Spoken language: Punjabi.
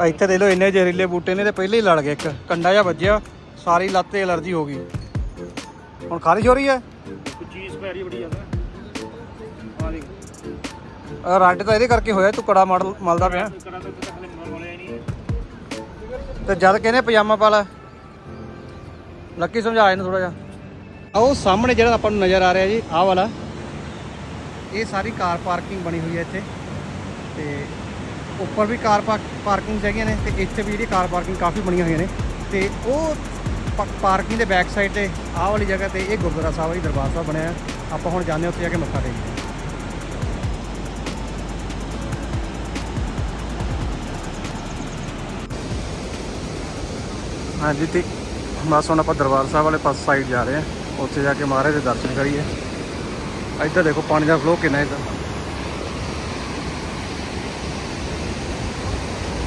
ਆ ਇੱਥੇ ਦੇ ਲਓ, ਇੰਨੇ ਜ਼ਹਿਰੀਲੇ ਬੂਟੇ ਨੇ ਤੇ ਪਹਿਲੇ ਹੀ ਲੜ ਗਏ ਇੱਕ। ਕੰਡਾ ਜਿਹਾ ਵੱਜਿਆ, ਸਾਰੀ ਲੱਤ ਤੇ ਐਲਰਜੀ ਹੋ ਗਈ। ਹੁਣ ਖਾਰਿਸ਼ ਹੋ ਰਹੀ ਹੈ? ਚੀਜ਼ ਪੈ ਰਹੀ ਬੜੀ ਜ਼ਿਆਦਾ ਆ ਦੇਖ ਆ ਰੱਟ ਤਾਂ ਇਹਦੇ ਕਰਕੇ ਹੋਇਆ, ਤੂੰ ਕੜਾ ਮਾਡਲ ਮਲਦਾ ਪਿਆ। ਤੇ ਜਦ ਕਹਿੰਦੇ ਪਜਾਮਾ ਪਾ ਲੈ। ਲੱਕੀ ਸਮਝਾ ਇਹਨੂੰ ਥੋੜਾ ਜਿਹਾ। ਆ ਉਹ ਸਾਹਮਣੇ ਜਿਹੜਾ ਆਪਾਂ ਨੂੰ ਨਜ਼ਰ ਆ ਰਿਹਾ ਜੀ, ਆਹ ਵਾਲਾ। ਇਹ ਸਾਰੀ ਕਾਰ ਪਾਰਕਿੰਗ ਬਣੀ ਹੋਈ ਹੈ ਇੱਥੇ। ਤੇ ਉੱਪਰ ਵੀ ਕਾਰ ਪਾਰਕਿੰਗ ਹੈਗੀਆਂ ਨੇ ਤੇ ਇੱਥੇ ਵੀ ਜਿਹੜੀ ਕਾਰ ਪਾਰਕਿੰਗ ਕਾਫੀ ਬਣੀਆਂ ਹੋਈਆਂ ਨੇ। ਤੇ ਉਹ ਪਾਰਕਿੰਗ ਦੇ ਬੈਕ ਸਾਈਡ ਤੇ ਆਹ ਵਾਲੀ ਜਗ੍ਹਾ ਤੇ ਇਹ ਗੁਰਦੁਆਰਾ ਸਾਹਿਬ ਹੈ ਦਰਬਾਰ ਸਾਹਿਬ ਬਣਿਆ ਆਪਾਂ ਹੁਣ ਜਾਂਦੇ ਹਾਂ ਉੱਥੇ ਜਾ ਕੇ ਮੱਥਾ ਟੇਕਦੇ ਹਾਂ ਹਾਂਜੀ, ਤੇ ਬਸ ਹੁਣ ਆਪਾਂ ਦਰਬਾਰ ਸਾਹਿਬ ਵਾਲੇ ਪਾਸ ਸਾਈਡ ਜਾ ਰਹੇ ਹਾਂ। ਉੱਥੇ ਜਾ ਕੇ ਮਹਾਰਾਜ ਦੇ ਦਰਸ਼ਨ ਕਰੀਏ। ਇੱਧਰ ਦੇਖੋ, ਪਾਣੀ ਦਾ ਫਲੋ ਕਿੰਨਾ ਇੱਧਰ।